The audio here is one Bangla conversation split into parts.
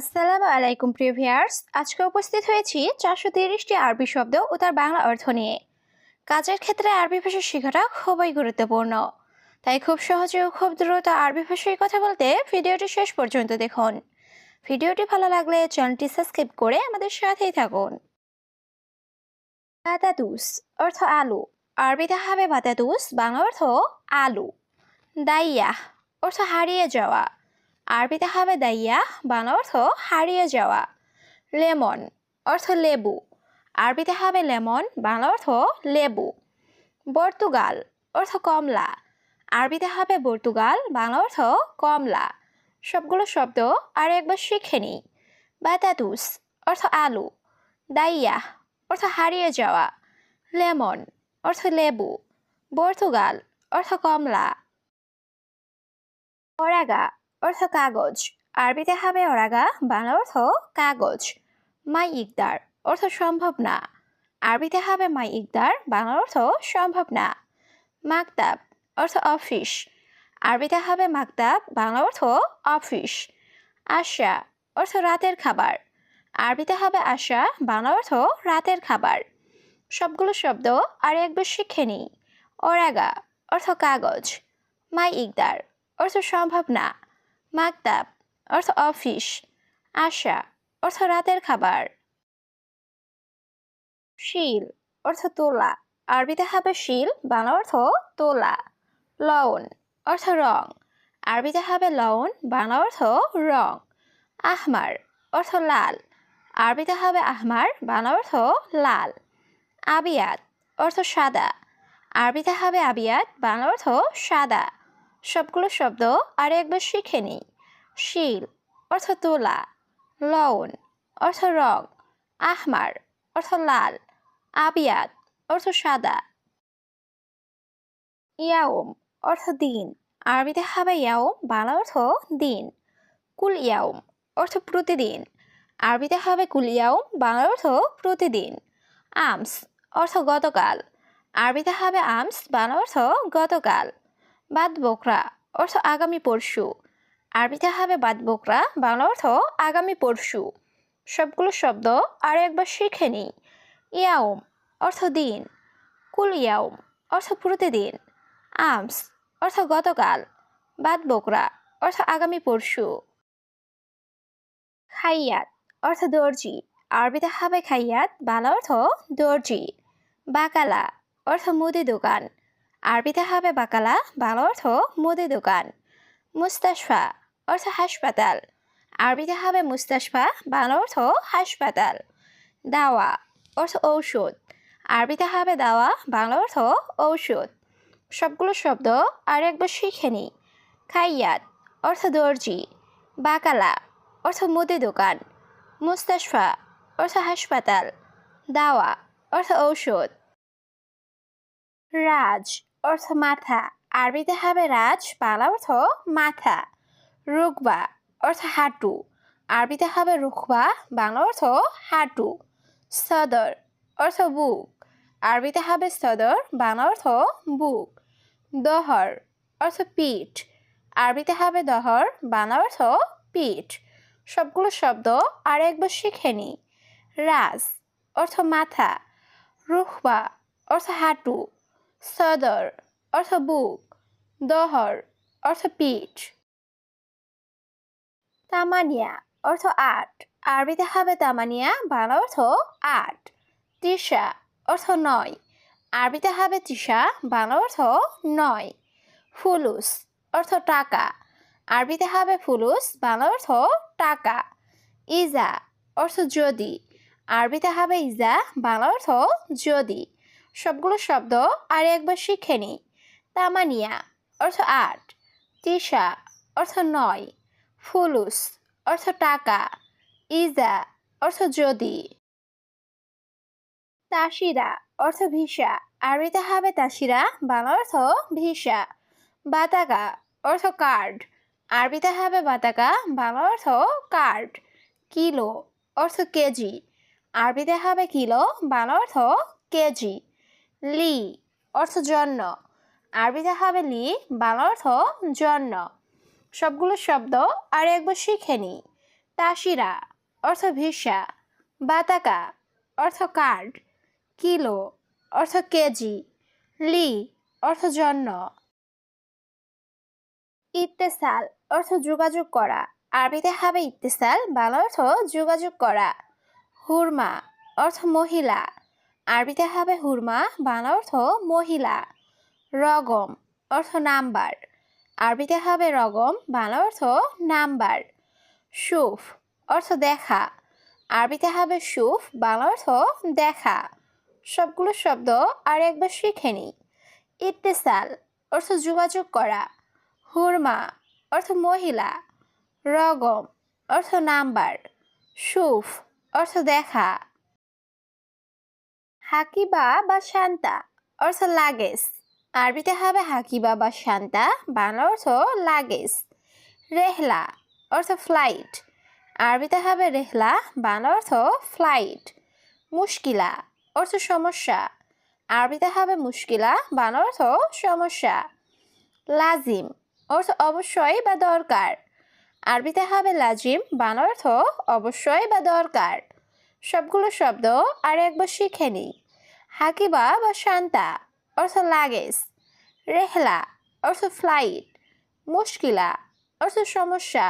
আসসালামু আলাইকুম, প্রিয় ভিউয়ার্স। আজকে উপস্থিত হয়েছি চারশো তিরিশটি আরবি শব্দ ও তার বাংলা অর্থ নিয়ে। কাজের ক্ষেত্রে আরবি ভাষা শেখাটা খুবই গুরুত্বপূর্ণ। তাই খুব সহজে ও খুব দ্রুত আরবি ভাষায় কথা বলতে ভিডিওটি শেষ পর্যন্ত দেখুন। ভিডিওটি ভালো লাগলে চ্যানেলটি সাবস্ক্রাইব করে আমাদের সাথেই থাকুন। বাতাতুস অর্থ আলু। আরবিতে হবে বাতাতুস বাংলা অর্থ আলু। দাইয়া অর্থ হারিয়ে যাওয়া। আরবিতে হবে দাইয়া, বাংলা অর্থ হারিয়ে যাওয়া। লেমন অর্থ লেবু। আরবিতে হবে লেমন, বাংলা অর্থ লেবু। পর্তুগাল অর্থ কমলা। আরবিতে হবে পর্তুগাল, বাংলা অর্থ কমলা। সবগুলো শব্দ আর একবার শিখে নিই। বাতাতুস অর্থ আলু। দাইয়া অর্থ হারিয়ে যাওয়া। লেমন অর্থ লেবু। পর্তুগাল অর্থ কমলা। ওরাগা অর্থ কাগজ। আরবিতে হবে ওরাগা বাংলা অর্থ কাগজ। মাই ইকদার, অর্থ সম্ভব না। আরবিতে হবে মাই ইকদার, বাংলা অর্থ সম্ভব না। মাকতাব, অর্থ অফিস। আরবিতে হবে মাকতাব, বাংলা অর্থ অফিস। আশা, অর্থ রাতের খাবার। আরবিতে হবে আশা, বাংলা অর্থ রাতের খাবার। সবগুলো শব্দ আর একবার শিখে নিই। ওরাগা অর্থ কাগজ। মাই ইকদার, অর্থ সম্ভব না। মাকতাব অর্থ অফিস, আশা, অর্থ রাতের খাবার। শিল, অর্থ তোলা, আরবিতে হবে শিল, বাংলা অর্থ তোলা। লবণ অর্থ রং, আরবিতে হবে লওন, বাংলা অর্থ রং। আহমার, অর্থ লাল, আরবিতে হবে আহমার, বাংলা অর্থ লাল। আবিয়াত, অর্থ সাদা, আরবিতে হবে আবিয়াত, বাংলা অর্থ সাদা। সবগুলো শব্দ আর একবার শিখে নিই। শিল, অর্থ তোলা। লবণ অর্থ রং। আহমার, অর্থ লাল। আবিয়াত, অর্থ সাদা। ইয়াওম অর্থ দিন। আরবিতে হবে ইয়াওম বাংলা অর্থ দিন। কুল ইয়াওম অর্থ প্রতিদিন। আরবিতে হবে কুল ইয়াওম বাংলা অর্থ প্রতিদিন। আমস, অর্থ গতকাল। আরবিতে হবে আমস, বাংলা অর্থ গতকাল। বাদ বকরা, অর্থ আগামী পরশু। আরবিতে হবে বাদ বকরা, বাংলা অর্থ আগামী পরশু। সবগুলো শব্দ আর একবার শিখে নিই ইয়াউম, অর্থ দিন। কুল ইয়াউম, অর্থ প্রতিদিন আমস, অর্থ গতকাল। বাদ বকরা, অর্থ আগামী পরশু। খাইয়াত, অর্থ দর্জি। আরবিতে হবে খাইয়াত, বাংলা অর্থ দর্জি। বাকালা, অর্থ মুদি দোকান। আরবিতে হবে বাকালা, বাংলা অর্থ মুদি দোকান। মুস্তাশফা অর্থ হাসপাতাল। আরবিতে হবে মুস্তাশফা, বাংলা অর্থ হাসপাতাল। দাওয়া অর্থ ঔষধ। আরবিতে হবে দাওয়া, বাংলা অর্থ ঔষধ। সবগুলো শব্দ আর একবার শিখে নিই খাইয়াত অর্থ দর্জি। বাকালা অর্থ মুদি দোকান। মুস্তাশফা অর্থ হাসপাতাল। দাওয়া অর্থ ঔষধ। রাজ অর্থ মাথা। আরবিতে হবে রাজ, বাংলা অর্থ মাথা। রুকবা অর্থ হাঁটু। আরবিতে হবে রুকবা, বাংলা অর্থ হাঁটু। সদর অর্থ বুক। আরবিতে হবে সদর, বাংলা অর্থ বুক। দহর অর্থ পিঠ। আরবিতে হবে দহর, বাংলা অর্থ পিঠ। সবগুলো শব্দ আর একবার শিখে নিই রাজ অর্থ মাথা। রুখবা অর্থ হাঁটু। সদর অর্থ বুক, দহর অর্থ পিঠ। তামানিয়া অর্থ আট, আরবিতে হবে তামানিয়া, বাংলা অর্থ আট। তৃষা অর্থ নয়, আরবিতে হবে তৃষা, বাংলা অর্থ নয়। ফুলুস অর্থ টাকা, আরবিতে হবে ফুলুস, বাংলা অর্থ টাকা। ইজা অর্থ যদি, আরবিতে হবে ইজা, বাংলা অর্থ যদি। সবগুলো শব্দ আর একবার শিখে নিই। তামানিয়া অর্থ আট তিশা অর্থ নয়, ফুলুস অর্থ টাকা, ইজা অর্থ যদি। তাসিরা অর্থ ভিসা, আরবিতে হবে তাসিরা, বাংলা অর্থ ভিসা। বাতাকা অর্থ কার্ড, আরবিতে হবে বাতাকা বাংলা অর্থ কার্ড। কিলো অর্থ কেজি, আরবিতে হবে কিলো, বাংলা অর্থ কেজি। লি, অর্থ জন্য। আরবিতে হবে লি, বাংলা অর্থ জন্য। সবগুলো শব্দ আর একবার শিখে নি। তাসিরা, অর্থ ভিসা। বাতাকা, অর্থ কার্ড। কিলো, অর্থ কেজি। লি, অর্থ জন্য। ইত্তেসাল, অর্থ যোগাযোগ করা। আরবিতে হবে ইত্তেসাল, বাংলা অর্থ যোগাযোগ করা। হুরমা, অর্থ মহিলা। আরবিতে হবে হুরমা, বাংলা অর্থ মহিলা। রগম, অর্থ নাম্বার। আরবিতে হবে রগম, বাংলা অর্থ নাম্বার। সুফ, অর্থ দেখা। আরবিতে হবে সুফ, বাংলা অর্থ দেখা। সবগুলো শব্দ আর একবার শিখে নিই ইত্তেসাল, অর্থ যোগাযোগ করা। হুরমা, অর্থ মহিলা। রগম, অর্থ নাম্বার। সুফ, অর্থ দেখা। হাকিবা বা শান্তা? অর্থ লাগেজ। আরবিতে হবে হাকিবা বা শান্তা বাংলা অর্থ লাগেজ। রেহলা, অর্থ ফ্লাইট আরবিতে হবে রেহলা বাংলা অর্থ ফ্লাইট মুশকিলা, অর্থ সমস্যা। আরবিতে হবে মুশকিলা বাংলা অর্থ সমস্যা। লাজিম, অর্থ অবশ্যই বা দরকার। আরবিতে হবে লাজিম বাংলা অর্থ অবশ্যই বা দরকার। সবগুলো শব্দ আর একবার শিখে নিই। হাকিবা বা শান্তা, অর্থ লাগেজ, রেহলা, অর্থ ফ্লাইট মুশকিলা, অর্থ সমস্যা,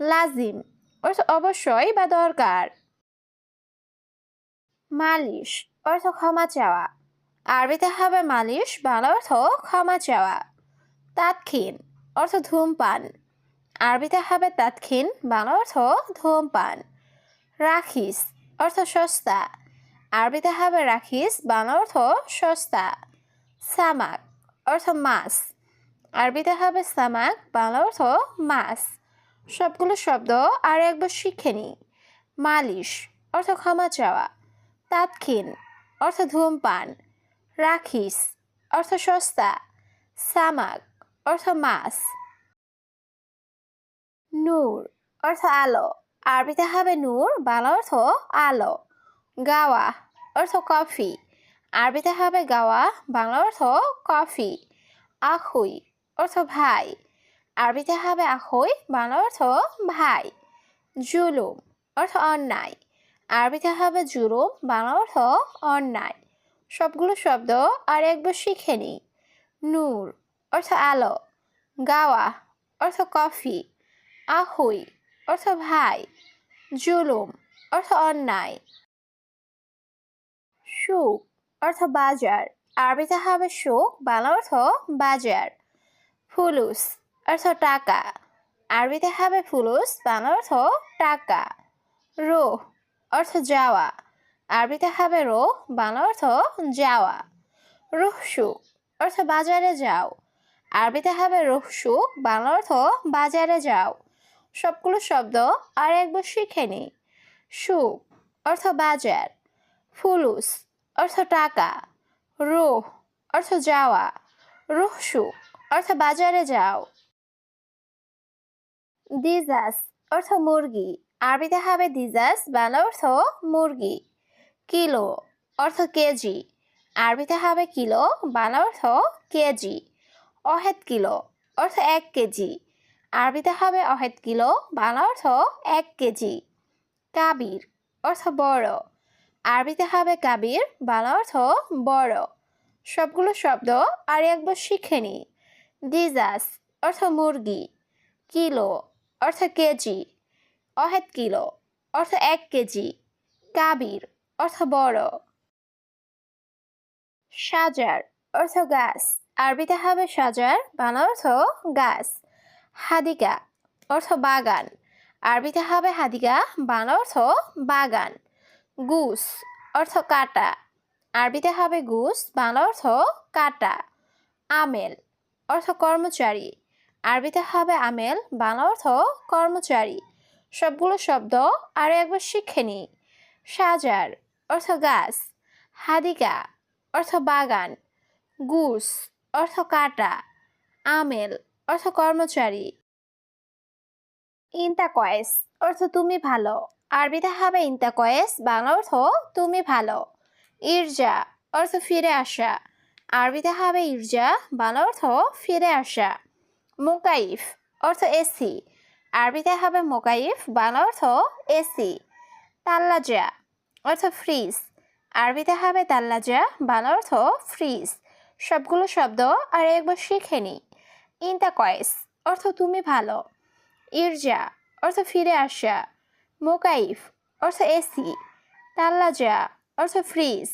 লাজিম, অর্থ অবশ্যই বা দরকার। মালিশ, অর্থ ক্ষমা চাওয়া, আরবিতে হবে মালিশ, বাংলা অর্থ ক্ষমা চাওয়া। তাৎক্ষীন অর্থ ধূমপান, আরবিতে হবে তাৎক্ষীন বাংলা অর্থ ধূমপান। রাখিস, অর্থ সস্তা আরবিতে হবে রাখিস, বাংলা অর্থ সস্তা। সামাক, অর্থ মাছ। আরবিতে হবে সামাক, বাংলা অর্থ মাছ। সবগুলো শব্দ আর একবার শিখে নিই মালিশ, অর্থ ক্ষমা চাওয়া। তাৎক্ষীন অর্থ ধূমপান। রাখিস, অর্থ সস্তা। সামাক, অর্থ মাছ। নূর, অর্থ আলো। আরবিতে হবে নূর, বাংলা অর্থ আলো। গাওয়া অর্থ কফি। আরবিতে হবে গাওয়া, বাংলা অর্থ কফি। আখুই অর্থ ভাই। আরবিতে হবে আখুই, বাংলা অর্থ ভাই। জুলুম অর্থ অন্যায়। আরবিতে হবে জুলুম, বাংলা অর্থ অন্যায়। সবগুলো শব্দ আর একবার শিখে নিই। নূর অর্থ আলো। গাওয়া অর্থ কফি। আহুই অর্থ ভাই। জুলুম অর্থ অন্যায়। সুখ অর্থ বাজার। আরবিতে হবে সুখ বাংলা অর্থ বাজার। ফুলুস অর্থ টাকা। আরবিতে হবে ফুলুস, বাংলা অর্থ টাকা। রোহ অর্থ যাওয়া। আরবিতে হবে রোহ, বাংলা অর্থ যাওয়া। রুহসু অর্থ বাজারে যাও। আরবিতে হবে রুহসু, বাংলা অর্থ বাজারে যাও। সবগুলো শব্দ আর একবার শিখে নিই। সুখ অর্থ বাজার। ফুলুস অর্থ টাকা, রুহ, অর্থ যাওয়া রুহসু অর্থ বাজারে যাও। দিজাস, অর্থ মুরগি, আরবিতে হবে দিজাস, বাংলা অর্থ মুরগি। কিলো, অর্থ কেজি, আরবিতে হবে কিলো, বাংলা অর্থ কেজি। অহেদ কিলো, অর্থ এক কেজি, আরবিতে হবে অহেদ কিলো, বাংলা অর্থ এক কেজি। কাবির, অর্থ বড় আরবিতে হবে কাবির, বাংলা অর্থ বড়। সবগুলো শব্দ আর একবার শিখে নি। দিজাস অর্থ মুরগি। কিলো অর্থ কেজি। অহেদ কিলো অর্থ এক কেজি। কাবির অর্থ বড়। সাজার অর্থ গাছ। আরবিতে হবে সাজার, বাংলা অর্থ গাছ। হাদিকা অর্থ বাগান। আরবিতে হবে হাদিকা, বাংলা অর্থ বাগান। গুস, অর্থ কাটা। আরবিতে হবে গুস, বাংলা অর্থ কাটা। আমেল, অর্থ কর্মচারী। আরবিতে হবে আমেল, বাংলা অর্থ কর্মচারী। সবগুলো শব্দ আরও একবার শিখে নিই। সাজার, অর্থ গাছ। হাদিকা, অর্থ বাগান। গুস, অর্থ কাটা। আমেল, অর্থ কর্মচারী। ইন্তাকয়েস অর্থ তুমি ভালো। আরবিতে হবে ইন্তাকয়েস বাংলা অর্থ তুমি ভালো ইরজা অর্থ ফিরে আসা আরবিতে হবে ইরজা বাংলা অর্থ ফিরে আসা মোকাইফ অর্থ এসি আরবিতে হবে মোকাইফ বাংলা অর্থ এসি তাল্লাজা অর্থ ফ্রিজ আরবিতে হবে তাল্লাজা বাংলা অর্থ ফ্রিজ সবগুলো শব্দ আর একবার শিখে নি ইনতা কয়েস অর্থ তুমি ভালো ইরজা অর্থ ফিরে আসা মোকাইফ অর্থ এসি তাল্লাজা অর্থ ফ্রিজ।